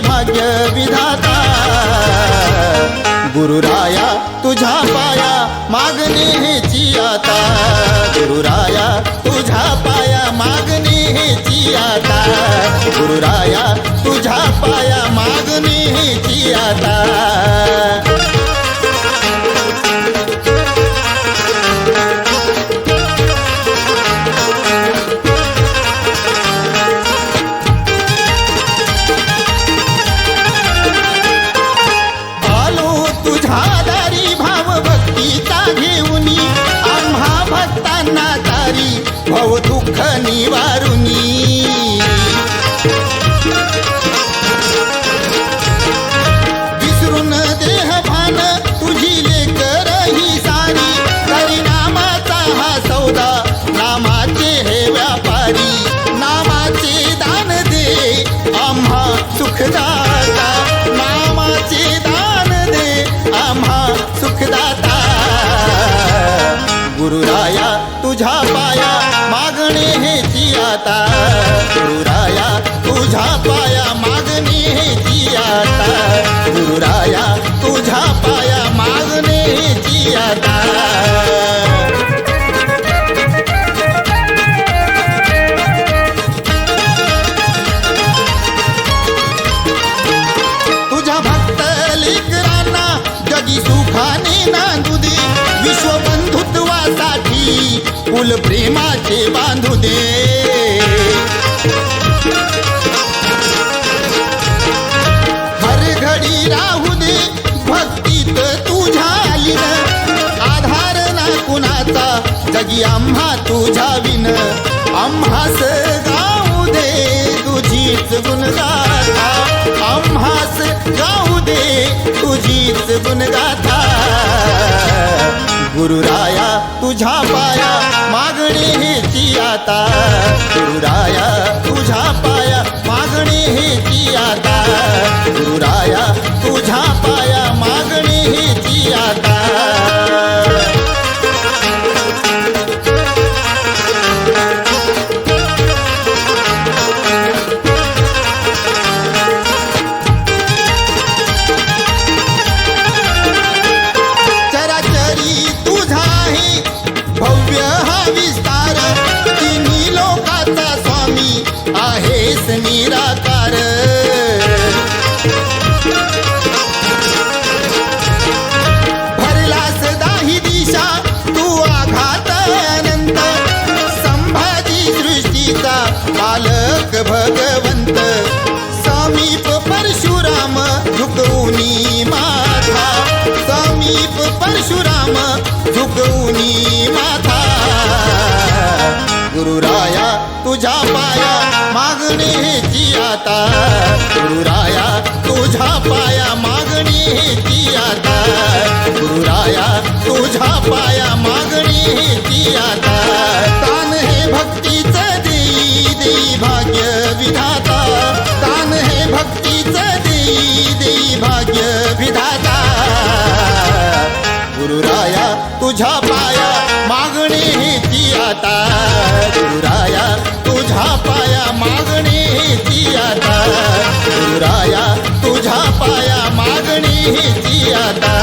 भाग्य विधाता। गुरुराया तुझा पाया, मागणे हेची आता गुरुराया तुझा पाया, मागणे हेची आता गुरुराया तुझा पाया तुझ्या पाया मागणे हेची आता. गुरुराया कुल प्रेमाचे बांधू दे. हर घडी राहू दे भक्तीत तुझ्या लीन आधार ना कुणाचा जगी आम्हा तुझ्या विन. आम्हास गाऊ दे तुझीच गुणगाथा. आम्हास गाऊ दे तुझीच गुणगाथा. गुरुराया तुझा पाया मागणी ही आता. गुरुराया तुझा पाया मागणी ही आता. गुरुराया सृष्टीचा पालक भगवंत समीप परशुराम झुकवूनी माथा समीप परशुराम झुकवूनी माथा गुरुराया तुझा पाया, मागणे हेची आता। गुरुराया तुझा पाया, मागणे हेची आता। गुरुराया तुझा पाया, मागणे हेची आता। तुझ्या पाया मागणी ती आता. दुराया तुझ्या पाया मागणी ती आता. दुराया तुझ्या पाया मागणी ती आता.